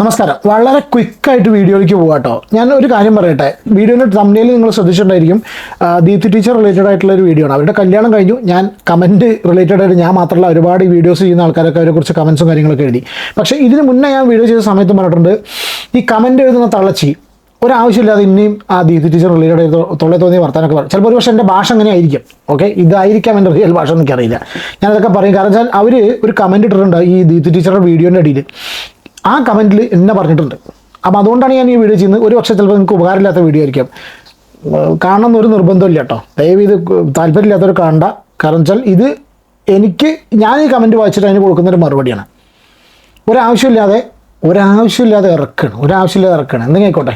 നമസ്കാരം. വളരെ ക്വിക്കായിട്ട് വീഡിയോയിലേക്ക് പോകാട്ടോ ഞാൻ ഒരു കാര്യം പറയട്ടെ. വീഡിയോയുടെ തമ്മിൽ നിങ്ങൾ ശ്രദ്ധിച്ചിട്ടുണ്ടായിരിക്കും. ദീപ്തി ടീച്ചർ റിലേറ്റഡ് ആയിട്ടുള്ള ഒരു വീഡിയോ ആണ്. അവരുടെ കല്യാണം കഴിഞ്ഞു. ഞാൻ കമന്റ് റിലേറ്റഡ് ആയിട്ട് ഞാൻ മാത്രമല്ല ഒരുപാട് വീഡിയോസ് ചെയ്യുന്ന ആൾക്കാരൊക്കെ അവരെക്കുറിച്ച് കമൻസും കാര്യങ്ങളൊക്കെ എഴുതി. പക്ഷേ ഇതിന് മുന്നേ ഞാൻ വീഡിയോ ചെയ്ത സമയത്ത് പറഞ്ഞിട്ടുണ്ട് ഈ കമന്റ് എഴുതുന്ന തള്ളച്ചി ഒരാവശ്യമില്ലാതെ ഇനിയും ആ ദീപ്തി ടീച്ചർ റിലേറ്റഡ് തൊള്ളേ തോന്നിയ വർത്താനൊക്കെ പറയും. ചിലപ്പോൾ ഒരു പക്ഷേ എന്റെ ഭാഷ അങ്ങനെ ആയിരിക്കും. ഓക്കെ ഇതായിരിക്കാം എന്റെ റിയൽ ഭാഷ എനിക്കറിയില്ല ഞാനതൊക്കെ പറയും. കാരണം വെച്ചാൽ അവർ ഒരു കമന്റ് ഇട്ടിട്ടുണ്ട് ഈ ദീപ്തി ടീച്ചറുടെ വീഡിയോന്റെ അടിയിൽ ആ കമന്റിൽ എന്നെ പറഞ്ഞിട്ടുണ്ട്. അപ്പോൾ അതുകൊണ്ടാണ് ഞാൻ ഈ വീഡിയോ ചെയ്യുന്നത്. ഒരു പക്ഷേ ചിലപ്പോൾ നിങ്ങൾക്ക് ഉപകാരമില്ലാത്ത വീഡിയോ ആയിരിക്കാം. കാണണം എന്നൊരു നിർബന്ധമില്ല കേട്ടോ. ദയവ് ഇത് താല്പര്യമില്ലാത്തവർ കാണണ്ട. കാരണം വെച്ചാൽ ഇത് എനിക്ക് ഞാൻ ഈ കമന്റ് വായിച്ചിട്ട് അതിന് കൊടുക്കുന്നൊരു മറുപടിയാണ്. ഒരാവശ്യമില്ലാതെ ഒരാവശ്യമില്ലാതെ ഇറക്കണം. ഒരാവശ്യമില്ലാതെ ഇറക്കണം. എന്തെങ്കിലും ആയിക്കോട്ടെ.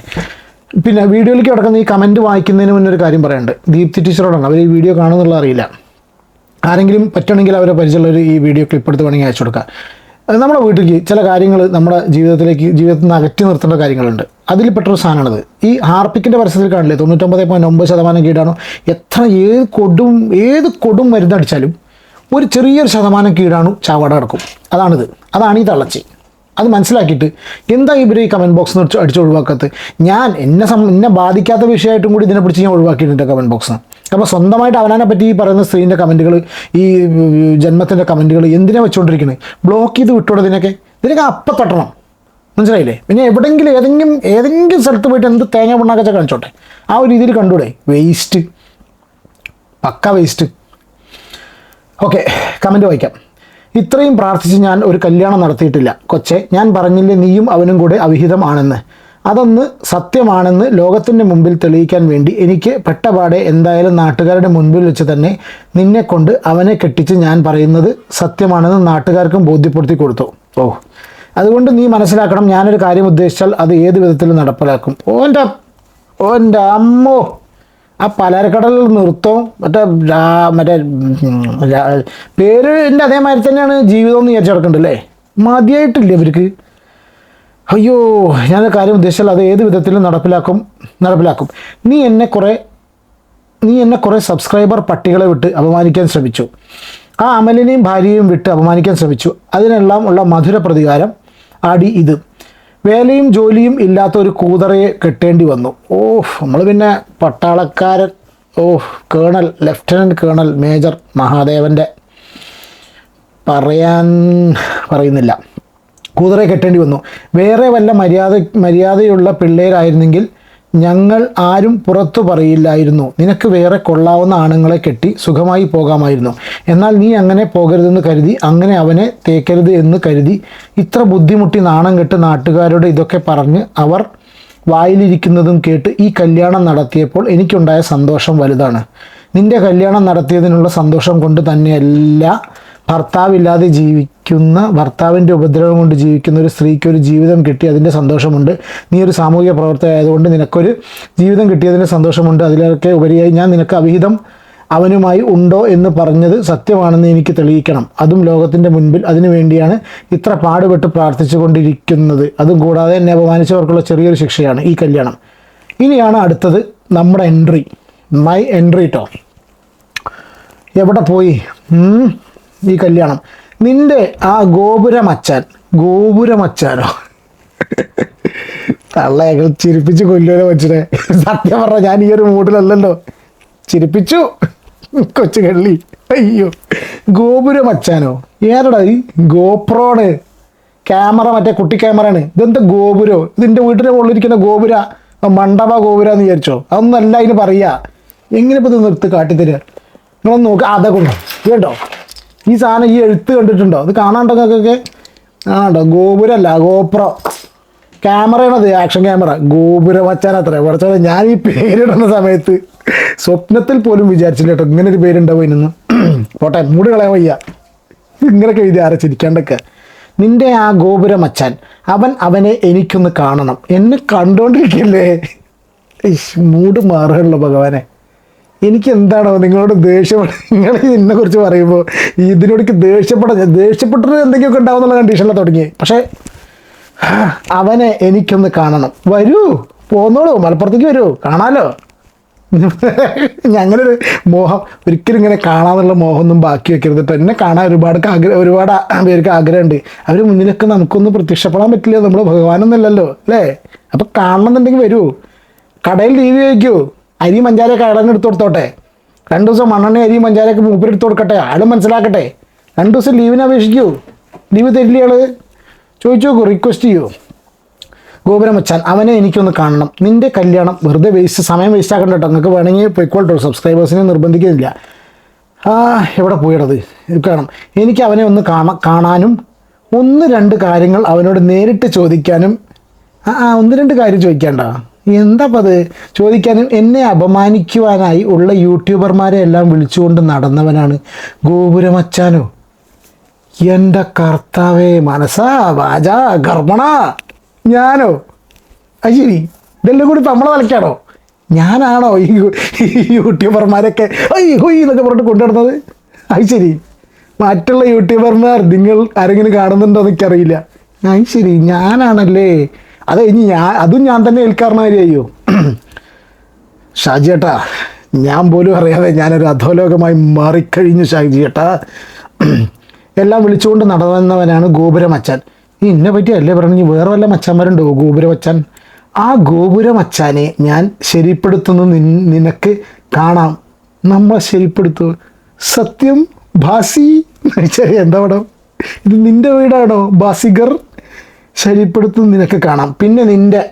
പിന്നെ വീഡിയോയിലേക്ക് കിടക്കുന്ന ഈ കമന്റ് വായിക്കുന്നതിന് മുന്നേ ഒരു കാര്യം പറയുന്നുണ്ട് ദീപ്തി ടീച്ചറോടാണ് അവർ ഈ വീഡിയോ കാണുമെന്നുള്ള അറിയില്ല. ആരെങ്കിലും പറ്റണമെങ്കിൽ അവരെ പരിചയമുള്ളവർ ഈ വീഡിയോ ക്ലിപ്പ് എടുത്ത് വേണമെങ്കിൽ അയച്ചു കൊടുക്കുക നമ്മുടെ വീട്ടിലേക്ക് ചില കാര്യങ്ങൾ നമ്മുടെ ജീവിതത്തിലേക്ക് ജീവിതത്തിൽ നിന്ന് അകറ്റി നിർത്തേണ്ട കാര്യങ്ങളുണ്ട്. അതിൽപ്പെട്ടൊരു സാധനമാണത്. ഈ ഹാർപ്പിക്കിന്റെ പരസ്യത്തിൽ കാണില്ലേ? തൊണ്ണൂറ്റൊമ്പത് പോയിന്റ് ഒമ്പത് ശതമാനം കീടാണോ. എത്ര ഏത് കൊടും ഏത് കൊടും മരുന്നടിച്ചാലും ഒരു ചെറിയൊരു ശതമാനം കീടാണു ചാവട കിടക്കും. അതാണിത്. അതാണ് ഈ തള്ളച്ചി. അത് മനസ്സിലാക്കിയിട്ട് എന്താ ഇവർ ഈ കമന്റ് ബോക്സ് നിന്ന് അടിച്ച് ഒഴിവാക്കാത്തത് ഞാൻ എന്നെ സം എന്നെ ബാധിക്കാത്ത വിഷയമായിട്ടും കൂടി ഇതിനെ പിടിച്ച് ഞാൻ ഒഴിവാക്കിയിട്ടുണ്ട് കമന്റ് ബോക്സ് അപ്പോൾ സ്വന്തമായിട്ട് അവനാനെ പറ്റി ഈ പറയുന്ന സ്ത്രീന്റെ കമന്റുകൾ ഈ ജന്മത്തിന്റെ കമന്റുകൾ എന്തിനാ വെച്ചുകൊണ്ടിരിക്കുന്നത് ബ്ലോക്ക് ചെയ്ത് വിട്ടോടെ ഇതിനൊക്കെ? ഇതിനൊക്കെ അപ്പം തട്ടണം. മനസ്സിലായില്ലേ? പിന്നെ എവിടെയെങ്കിലും ഏതെങ്കിലും ഏതെങ്കിലും സ്ഥലത്ത് പോയിട്ട് എന്ത് തേങ്ങ പിണ്ണാക്കച്ച കാണിച്ചോട്ടെ? ആ ഒരു രീതിയിൽ കണ്ടൂടെ? വേസ്റ്റ് പക്ക വേസ്റ്റ് ഓക്കെ കമന്റ് വായിക്കാം. ഇത്രയും പ്രാർത്ഥിച്ച് ഞാൻ ഒരു കല്യാണം നടത്തിയിട്ടില്ല. കൊച്ചെ ഞാൻ പറഞ്ഞില്ലേ നീയും അവനും കൂടെ അവിഹിതമാണെന്ന്. അതൊന്ന് സത്യമാണെന്ന് ലോകത്തിന്റെ മുമ്പിൽ തെളിയിക്കാൻ വേണ്ടി എനിക്ക് പെട്ടപാടെ എന്തായാലും നാട്ടുകാരുടെ മുൻപിൽ വെച്ച് തന്നെ നിന്നെക്കൊണ്ട് അവനെ കെട്ടിച്ച് ഞാൻ പറയുന്നത് സത്യമാണെന്ന് നാട്ടുകാർക്കും ബോധ്യപ്പെടുത്തി കൊടുത്തു. ഓ അതുകൊണ്ട് നീ മനസ്സിലാക്കണം ഞാനൊരു കാര്യം ഉദ്ദേശിച്ചാൽ അത് ഏത് വിധത്തിലും നടപ്പിലാക്കും. ഓന്റെ ഓന്റെ അമ്മോ! ആ പലചരക്കടലിൽ നൃത്തവും മറ്റേ മറ്റേ പേരിന്റെ അതേമാതിരി തന്നെയാണ് ജീവിതം എന്ന് വിചാരിച്ചു കിടക്കുന്നുണ്ടല്ലേ മതിയായിട്ടില്ലേ ഇവർക്ക്? അയ്യോ ഞാൻ കാര്യം ഉദ്ദേശിച്ചാൽ അത് ഏത് വിധത്തിലും നടപ്പിലാക്കും നടപ്പിലാക്കും. നീ എന്നെ കുറേ നീ എന്നെ കുറേ സബ്സ്ക്രൈബർ പട്ടികളെ വിട്ട് അപമാനിക്കാൻ ശ്രമിച്ചു. ആ അമലിനെയും ഭാര്യയും വിട്ട് അപമാനിക്കാൻ ശ്രമിച്ചു. അതിനെല്ലാം ഉള്ള മധുര പ്രതികാരം ആടി ഇത്. വേലയും ജോലിയും ഇല്ലാത്ത ഒരു കൂതറയെ കെട്ടേണ്ടി വന്നു. ഓഹ് നമ്മൾ പിന്നെ പട്ടാളക്കാരൻ ഓഹ് കേണൽ ലെഫ്റ്റനന്റ് കേണൽ മേജർ മഹാദേവന്റെ പറയാൻ പറയുന്നില്ല. കൂതറെ കെട്ടേണ്ടി വന്നു. വേറെ വല്ല മര്യാദ മര്യാദയുള്ള പിള്ളേരായിരുന്നെങ്കിൽ ഞങ്ങൾ ആരും പുറത്തു പറയില്ലായിരുന്നു. നിനക്ക് വേറെ കൊള്ളാവുന്ന ആണുങ്ങളെ കെട്ടി സുഖമായി പോകാമായിരുന്നു. എന്നാൽ നീ അങ്ങനെ പോകരുതെന്ന് കരുതി അങ്ങനെ അവനെ തേക്കരുത് എന്ന് കരുതി ഇത്ര ബുദ്ധിമുട്ടി നാണം കെട്ട് നാട്ടുകാരോട് ഇതൊക്കെ പറഞ്ഞ് അവർ വായിലിരിക്കുന്നതും കേട്ട് ഈ കല്യാണം നടത്തിയപ്പോൾ എനിക്കുണ്ടായ സന്തോഷം വലുതാണ്. നിന്റെ കല്യാണം നടത്തിയതിനുള്ള സന്തോഷം കൊണ്ട് തന്നെയല്ല ഭർത്താവില്ലാതെ ജീവിക്കുന്ന ഭർത്താവിന്റെ ഉപദ്രവം കൊണ്ട് ജീവിക്കുന്ന ഒരു സ്ത്രീക്ക് ഒരു ജീവിതം കിട്ടി അതിന്റെ സന്തോഷമുണ്ട്. നീ ഒരു സാമൂഹിക പ്രവർത്തക ആയതുകൊണ്ട് നിനക്കൊരു ജീവിതം കിട്ടിയതിന്റെ സന്തോഷമുണ്ട്. അതിലൊക്കെ ഉപരിയായി ഞാൻ നിനക്ക് അവിഹിതം അവനുമായി ഉണ്ടോ എന്ന് പറഞ്ഞത് സത്യമാണെന്ന് എനിക്ക് തെളിയിക്കണം. അതും ലോകത്തിന്റെ മുൻപിൽ അതിനു വേണ്ടിയാണ് ഇത്ര പാടുപെട്ട് പ്രാർത്ഥിച്ചു കൊണ്ടിരിക്കുന്നത് അതും കൂടാതെ എന്നെ അപമാനിച്ചവർക്കുള്ള ചെറിയൊരു ശിക്ഷയാണ് ഈ കല്യാണം. ഇനിയാണ് അടുത്തത് നമ്മുടെ എൻട്രി. മൈ എൻട്രി കേട്ടോ എവിടെ പോയി? ഈ കല്യാണം. നിന്റെ ആ ഗോപുരമച്ചാൻ ഗോപുരമച്ചാനോ? തള്ളയകൾ ചിരിപ്പിച്ച് കൊല്ലൂരെ വെച്ചിട്ട് സത്യം പറഞ്ഞ ഞാൻ ഈ ഒരു മൂഡിലല്ലല്ലോ. ചിരിപ്പിച്ചു. കൊച്ചു കള്ളി. അയ്യോ. ഗോപുരമച്ചാനോ? ഏറടാ ഈ ഗോപ്രോണ് ക്യാമറ മറ്റേ കുട്ടി ക്യാമറയാണ്. ഇതെന്താ ഗോപുരോ? ഇതിന്റെ വീട്ടിന്റെ ഉള്ളിരിക്കുന്ന ഗോപുര. മണ്ഡപ ഗോപുര എന്ന് വിചാരിച്ചോ? അതൊന്നല്ല അതിന് പറയാ. എങ്ങനെ ഇപ്പം ഇത് നിർത്തി കാട്ടിത്തരിക നിങ്ങളൊന്ന് നോക്ക്. ആ, അതൊക്കെ ഉണ്ടോ കണ്ടോ? ഈ സാധനം ഈ എഴുത്ത് കണ്ടിട്ടുണ്ടോ? അത് കാണാണ്ടോ നിങ്ങൾക്കൊക്കെ? കാണാണ്ടോ? ഗോപുരല്ല ഗോപ്രോ. ക്യാമറയാണത് ആക്ഷൻ ക്യാമറ ഗോപുരം വച്ചാനത്ര കുറച്ചാൽ ഞാൻ ഈ പേരിടുന്ന സമയത്ത് സ്വപ്നത്തിൽ പോലും വിചാരിച്ചില്ല കേട്ടോ. ഇങ്ങനെ ഒരു പേരുണ്ടാവും ഇന്ന് പോട്ടെ മൂട് കളയാൻ വയ്യ. ഇങ്ങനെയൊക്കെ എഴുതി ആരെ ചിരിക്കാണ്ടൊക്കെ. നിന്റെ ആ ഗോപുരം അച്ഛൻ അവൻ അവനെ എനിക്കൊന്ന് കാണണം. എന്നെ കണ്ടോണ്ടിരിക്കല്ലേ? മൂട് മാറുകയുള്ളൂ ഭഗവാനെ. എനിക്ക് എന്താണോ നിങ്ങളോട് ദേഷ്യം? നിങ്ങൾ ഇതിനെ കുറിച്ച് പറയുമ്പോൾ ഇതിനോടേക്ക് ദേഷ്യപ്പെട ദേഷ്യപ്പെട്ടിട്ട് എന്തെങ്കിലുമൊക്കെ ഉണ്ടാവും എന്നുള്ള കണ്ടീഷനിലാണ് തുടങ്ങി പക്ഷേ അവനെ എനിക്കൊന്ന് കാണണം. വരൂ പോന്നോളൂ മലപ്പുറത്തേക്ക് വരൂ കാണാലോ? ഞങ്ങളൊരു മോഹം ഒരിക്കലും ഇങ്ങനെ കാണാന്നുള്ള മോഹമൊന്നും ബാക്കി വെക്കരുത്. കേട്ടോ എന്നെ കാണാൻ ഒരുപാട് ആഗ്രഹം ഒരുപാട് പേർക്ക് ആഗ്രഹമുണ്ട്. അവർ മുന്നിലൊക്കെ നമുക്കൊന്ന് പ്രത്യക്ഷപ്പെടാൻ പറ്റില്ല. നമ്മൾ ഭഗവാനൊന്നുമല്ലല്ലോ അല്ലേ? അപ്പം കാണണമെന്നുണ്ടെങ്കിൽ വരൂ. കടയിൽ ടി വി വയ്ക്കൂ അരി മഞ്ചാരയൊക്കെ അയാളെടുത്ത് കൊടുത്തോട്ടെ. രണ്ട് ദിവസം മണ്ണെണ്ണ അരി മഞ്ചാരയൊക്കെ മൂപ്പരെടുത്ത് കൊടുക്കട്ടെ. അയാൾ മനസ്സിലാക്കട്ടെ. രണ്ട് ദിവസം ലീവിന് അപേക്ഷിക്കൂ. ലീവ് തരില്ല ആൾ ചോദിച്ചു നോക്കൂ റിക്വസ്റ്റ് ചെയ്യൂ. ഗോപുരം വെച്ചാൽ അവനെ എനിക്കൊന്ന് കാണണം. നിന്റെ കല്യാണം വെറുതെ വേസ്റ്റ് സമയം വേസ്റ്റ് ആക്കണ്ട കേട്ടോ. നിങ്ങൾക്ക് വേണമെങ്കിൽ പൊയ്ക്കോട്ടോ സബ്സ്ക്രൈബേഴ്സിനെ നിർബന്ധിക്കുന്നില്ല. ആ എവിടെ പോയിടത്? കാണാം എനിക്ക് അവനെ ഒന്ന് കാണാ കാണാനും ഒന്ന് രണ്ട് കാര്യങ്ങൾ അവനോട് നേരിട്ട് ചോദിക്കാനും ആ ഒന്ന് രണ്ട് കാര്യം ചോദിക്കണ്ട? എന്താ അത് ചോദിക്കാനും എന്നെ അപമാനിക്കുവാനായി ഉള്ള യൂട്യൂബർമാരെ എല്ലാം വിളിച്ചുകൊണ്ട് നടന്നവനാണ് ഗോപുരമച്ചാനോ. എന്റെ കർത്താവേ മനസ്സാ വാചാ കർമ്മണ ഞാനോ? അശ്ശേരി ശരി ഇതെല്ലാം കൂടി നമ്മളെ തലക്കാണോ ഞാനാണോ ഈ യൂട്യൂബർമാരൊക്കെ ഒയ് ഹുയ് എന്നൊക്കെ പറഞ്ഞിട്ട് കൊണ്ടുവരുന്നത്? അത് മറ്റുള്ള യൂട്യൂബർമാർ നിങ്ങൾ ആരെങ്കിലും കാണുന്നുണ്ടോ എന്നൊക്കെ അത് ശരി ഞാനാണല്ലേ? അത് ഇനി ഞാൻ അതും ഞാൻ തന്നെ ഏൽക്കാരണമായിരിക്കും ഷാജിയേട്ടാ ഞാൻ പോലും അറിയാതെ ഞാനൊരു അധോലോകമായി മാറിക്കഴിഞ്ഞു ഷാജിയേട്ടാ. എല്ലാം വിളിച്ചുകൊണ്ട് നടന്നവനാണ് ഗോപുരമച്ചൻ. നീ ഇന്നെ പറ്റി അല്ലേ പറഞ്ഞു? വേറെ വല്ല മച്ചാന്മാരുണ്ടോ ഗോപുരമച്ചാൻ? ആ ഗോപുരമച്ചാനെ ഞാൻ ശരിപ്പെടുത്തുന്നു നിനക്ക് കാണാം. നമ്മൾ ശരിപ്പെടുത്തു. സത്യം ഭാസി എന്താ പടം? ഇത് നിന്റെ വീടാണോ ബാസിഗർ? ശരിപ്പെടുത്തും നിനക്ക് കാണാം. പിന്നെ നിന്റെ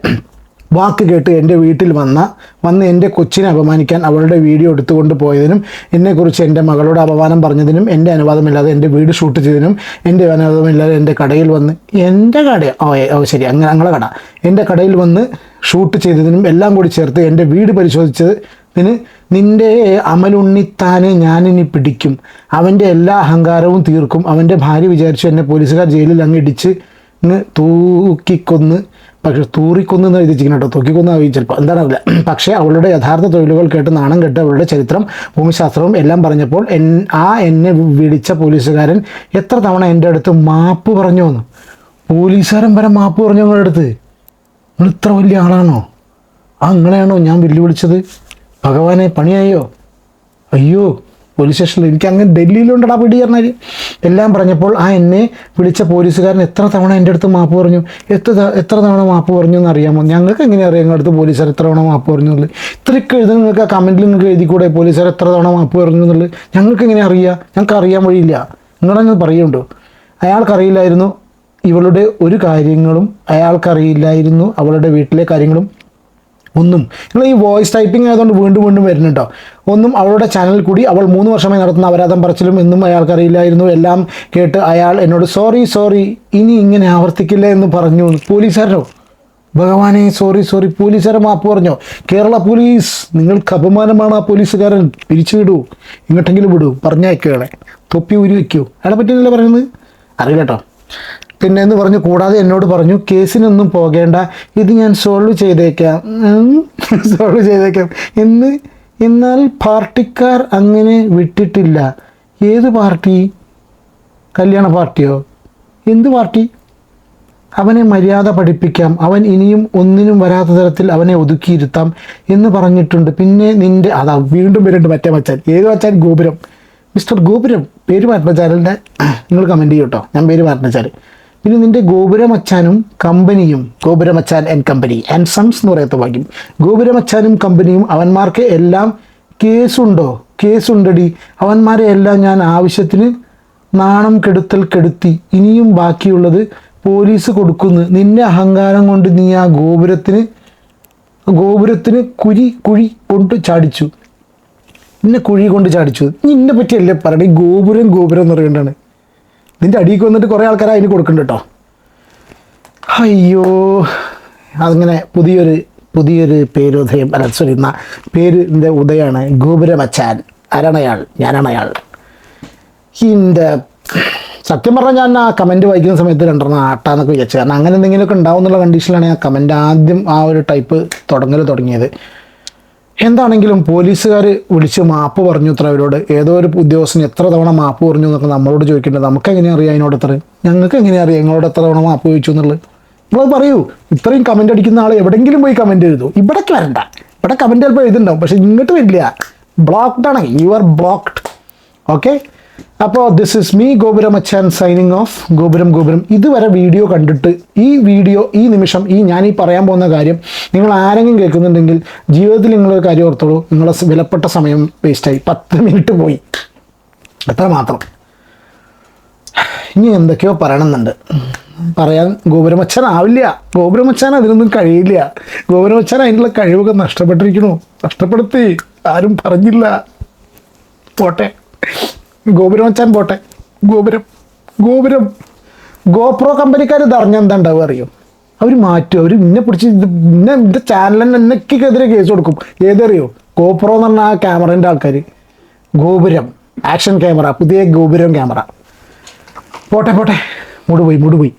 വാക്ക് കേട്ട് എന്റെ വീട്ടിൽ വന്ന വന്ന് എന്റെ കൊച്ചിനെ അപമാനിക്കാൻ അവളുടെ വീഡിയോ എടുത്തുകൊണ്ട് പോയതിനും എന്നെക്കുറിച്ച് എന്റെ മകളോട് അപമാനം പറഞ്ഞതിനും എന്റെ അനുവാദമില്ലാതെ എന്റെ വീട് ഷൂട്ട് ചെയ്തതിനും എന്റെ അനുവാദമില്ലാതെ എന്റെ കടയിൽ വന്ന് എന്റെ കട ഓ ഓ ശരി അങ്ങനെ ഞങ്ങളെ കട. എന്റെ കടയിൽ വന്ന് ഷൂട്ട് ചെയ്തതിനും എല്ലാം കൂടി ചേർത്ത് എന്റെ വീട് പരിശോധിച്ചത് ഇതിന് നിന്റെ അമലുണ്ണിത്താനെ ഞാനിനി പിടിക്കും. അവന്റെ എല്ലാ അഹങ്കാരവും തീർക്കും. അവന്റെ ഭാര്യ വിചാരിച്ചു എന്നെ പോലീസുകാർ ജയിലിൽ അങ്ങ് ഇടിച്ച് തൂക്കിക്കൊന്ന് പക്ഷെ തൂറിക്കൊന്ന് എന്ന് എഴുതിച്ചിരിക്കണം കേട്ടോ. തൂക്കിക്കൊന്ന് ആയി ചിലപ്പോൾ എന്താണറിയില്ല പക്ഷേ അവളുടെ യഥാർത്ഥ തൊഴിലുകൾ കേട്ട് നാണം കെട്ട് അവളുടെ ചരിത്രം ഭൂമിശാസ്ത്രവും എല്ലാം പറഞ്ഞപ്പോൾ എൻ ആ എന്നെ വിളിച്ച പോലീസുകാരൻ എത്ര തവണ എന്റെ അടുത്ത് മാപ്പ് പറഞ്ഞു വന്നു പോലീസുകാരൻ വരെ മാപ്പ് പറഞ്ഞു നിങ്ങളുടെ അടുത്ത്? നിങ്ങൾ ഇത്ര വലിയ ആളാണോ? ആ നിങ്ങളെയാണോ ഞാൻ വെല്ലുവിളിച്ചത്? ഭഗവാനെ പണിയായോ? അയ്യോ പോലീസ് സ്റ്റേഷനിൽ എനിക്ക് അങ്ങനെ ഡൽഹിയിലുണ്ടടാ പിടി പറഞ്ഞാൽ എല്ലാം പറഞ്ഞപ്പോൾ ആ എന്നെ വിളിച്ച പോലീസുകാരൻ എത്ര തവണ എന്റെ അടുത്ത് മാപ്പ് പറഞ്ഞു? എത്ര എത്ര തവണ മാപ്പ് പറഞ്ഞു എന്ന് അറിയാമോ ഞങ്ങൾക്ക് എങ്ങനെ അറിയാം ഞങ്ങളുടെ അടുത്ത് പോലീസുകാർ എത്ര തവണ മാപ്പ് പറഞ്ഞു എന്നുള്ളത്? ഇത്രയ്ക്ക് എഴുതി നിങ്ങൾക്ക് ആ കമന്റിൽ നിങ്ങൾക്ക് എഴുതി കൂടെ പോലീസുകാർ എത്ര തവണ മാപ്പ് പറഞ്ഞു എന്നുള്ളത്? ഞങ്ങൾക്ക് എങ്ങനെ അറിയാം? ഞങ്ങൾക്ക് അറിയാൻ വഴിയില്ല. നിങ്ങളങ്ങനെ പറയുന്നുണ്ടോ അയാൾക്കറിയില്ലായിരുന്നു. ഇവളുടെ ഒരു കാര്യങ്ങളും അയാൾക്കറിയില്ലായിരുന്നു. അവളുടെ വീട്ടിലെ കാര്യങ്ങളും ഒന്നും. നിങ്ങൾ ഈ വോയിസ് ടൈപ്പിംഗ് ആയതുകൊണ്ട് വീണ്ടും വീണ്ടും വരുന്നുണ്ടോ ഒന്നും അവളുടെ ചാനൽ കൂടി അവൾ മൂന്ന് വർഷമായി നടത്തുന്ന അപരാധം പറച്ചിലും എന്നും അയാൾക്കറിയില്ലായിരുന്നു. എല്ലാം കേട്ട് അയാൾ എന്നോട് സോറി സോറി ഇനി ഇങ്ങനെ ആവർത്തിക്കില്ല? എന്ന് പറഞ്ഞു. പോലീസുകാരനോ? ഭഗവാനെ സോറി സോറി പോലീസുകാരെ മാപ്പ് പറഞ്ഞോ. കേരള പോലീസ് നിങ്ങൾക്ക് അപമാനമാണ് ആ പോലീസുകാരൻ. പിരിച്ചു വിടൂ. ഇങ്ങോട്ടെങ്കിലും വിടൂ പറഞ്ഞയക്കുകയാണ്. തൊപ്പി ഊരി വയ്ക്കൂ അയാളെ പറ്റിയല്ലേ പറയുന്നത്? അറിയില്ല കേട്ടോ പിന്നെ എന്ന് പറഞ്ഞു കൂടാതെ എന്നോട് പറഞ്ഞു കേസിനൊന്നും പോകേണ്ട. ഇത് ഞാൻ സോൾവ് ചെയ്തേക്കാം. സോൾവ് ചെയ്തേക്കാം. എന്ന് എന്നാൽ പാർട്ടിക്കാർ അങ്ങനെ വിട്ടിട്ടില്ല. ഏത് പാർട്ടി? കല്യാണ പാർട്ടിയോ? എന്ത് പാർട്ടി? അവനെ മര്യാദ പഠിപ്പിക്കാം. അവൻ ഇനിയും ഒന്നിനും വരാത്ത തരത്തിൽ അവനെ ഒതുക്കിയിരുത്താം എന്ന് പറഞ്ഞിട്ടുണ്ട്. പിന്നെ നിന്റെ അതാ വീണ്ടും വരുന്നുണ്ട് മറ്റേ മച്ചാൻ. ഏത് മച്ചാൻ? ഗോപുരം. മിസ്റ്റർ ഗോപുരം. പേര് മാറ്റച്ചാലിന്റെ നിങ്ങൾ കമന്റ് ചെയ്യൂട്ടോ ഞാൻ പേര് മാറ്റച്ചാൽ പിന്നെ നിന്റെ ഗോപുരമച്ചാനും കമ്പനിയും ഗോപുരമച്ചാൻ ആൻഡ് കമ്പനി ആൻഡ് സൺസ് എന്ന് പറയാത്ത വാക്യം. ഗോപുരമച്ചാനും കമ്പനിയും അവന്മാർക്ക് എല്ലാം കേസുണ്ടോ? കേസുണ്ടടി. അവന്മാരെ എല്ലാം ഞാൻ ആവശ്യത്തിന് നാണം കെടുത്തൽ കെടുത്തി. ഇനിയും ബാക്കിയുള്ളത് പോലീസ് കൊടുക്കുന്നു. നിന്റെ അഹങ്കാരം കൊണ്ട് നീ ആ ഗോപുരത്തിന് ഗോപുരത്തിന് കുഴി കുഴി കൊണ്ട് ചാടിച്ചു. നിന്നെ കുഴി കൊണ്ട് ചാടിച്ചു. നിന്നെ പറ്റിയല്ലേ പറയണേ? ഗോപുരം ഗോപുരം എന്ന് പറയേണ്ടതാണ് നിന്റെ അടിക്ക് വന്നിട്ട് കുറേ ആൾക്കാർ അതിന് കൊടുക്കുന്നുണ്ട് കേട്ടോ അയ്യോ. അങ്ങനെ പുതിയൊരു പുതിയൊരു പേരുദയം അല്ല സോറി എന്നാ പേരിന്റെ ഉദയമാണ് ഗോപുരമച്ചാൻ. ആരാണ് അയാൾ? ഞാനാണ് അയാൾ. സത്യം പറഞ്ഞാൽ ഞാൻ ആ കമന്റ് വായിക്കുന്ന സമയത്ത് രണ്ടെണ്ണം ആട്ടാന്നൊക്കെ വിചാരിച്ചു കാരണം അങ്ങനെ എന്തെങ്കിലുമൊക്കെ ഉണ്ടാവും എന്നുള്ള കണ്ടീഷനിലാണ് ഞാൻ കമന്റ് ആദ്യം ആ ഒരു ടൈപ്പ് തുടങ്ങൽ തുടങ്ങിയത്. എന്താണെങ്കിലും പോലീസുകാർ വിളിച്ച് മാപ്പ് പറഞ്ഞു ഇത്ര അവരോട്? ഏതോ ഒരു ഉദ്യോഗസ്ഥന് എത്ര തവണ മാപ്പ് പറഞ്ഞു എന്നൊക്കെ നമ്മളോട് ചോദിക്കേണ്ടത് നമുക്ക് എങ്ങനെ അറിയാം അതിനോട് എത്ര? ഞങ്ങൾക്ക് എങ്ങനെ അറിയാം നിങ്ങളോട് എത്ര തവണ മാപ്പ് ചോദിച്ചു എന്നുള്ളത്? നിങ്ങളത് പറയൂ. ഇത്രയും കമന്റ് അടിക്കുന്ന ആൾ എവിടെയെങ്കിലും പോയി കമന്റ് എഴുതൂ. ഇവിടേക്ക് വരണ്ട. ഇവിടെ കമന്റ് ചിലപ്പോൾ എഴുതുന്നുണ്ടാവും പക്ഷേ ഇങ്ങോട്ട് വരില്ല. ബ്ലോക്ക്ഡ് ആണ് യു ആർ ബ്ലോക്ക്ഡ് ഓക്കെ അപ്പോൾ ദിസ് ഇസ് മീ ഗോപുരം അച്ഛൻ സൈനിങ് ഓഫ് ഗോപുരം ഗോപുരം. ഇതുവരെ വീഡിയോ കണ്ടിട്ട് ഈ വീഡിയോ ഈ നിമിഷം ഈ ഞാൻ ഈ പറയാൻ പോകുന്ന കാര്യം നിങ്ങൾ ആരെങ്കിലും കേൾക്കുന്നുണ്ടെങ്കിൽ ജീവിതത്തിൽ നിങ്ങളൊരു കാര്യം ഓർത്തോളൂ. നിങ്ങളെ വിലപ്പെട്ട സമയം വേസ്റ്റായി പത്ത് മിനിറ്റ് പോയി. എത്ര മാത്രം. ഇനി എന്തൊക്കെയോ പറയണമെന്നുണ്ട്. പറയാൻ ഗോപുരമച്ചാൻ ആവില്ല. ഗോപുരമച്ചാൻ അതിനൊന്നും കഴിയില്ല. ഗോപുരമച്ചാൻ അതിനുള്ള കഴിവൊക്കെ നഷ്ടപ്പെട്ടിരിക്കണു നഷ്ടപ്പെടുത്തി. ആരും പറഞ്ഞില്ല. പോട്ടെ. ഗോപുരമച്ചാൻ പോട്ടെ. ഗോപുരം. ഗോപുരം. ഗോപ്രോ കമ്പനിക്കാർ ഉണ്ടാവുക അറിയോ? അവർ മാറ്റും. അവർ ഇന്നെ പിടിച്ച് ഇന്നെ എന്റെ ചാനലിന് എന്നൊക്കെതിരെ കേസ് കൊടുക്കും. ഏതറിയോ? ഗോപ്രോ എന്ന് പറഞ്ഞ ആ ക്യാമറേന്റെ ആൾക്കാർ ഗോപുരം. Action camera. പുതിയ ഗോപുരം ക്യാമറ. പോട്ടെ പോട്ടെ. മുടുപോയി പോയി മൂട് പോയി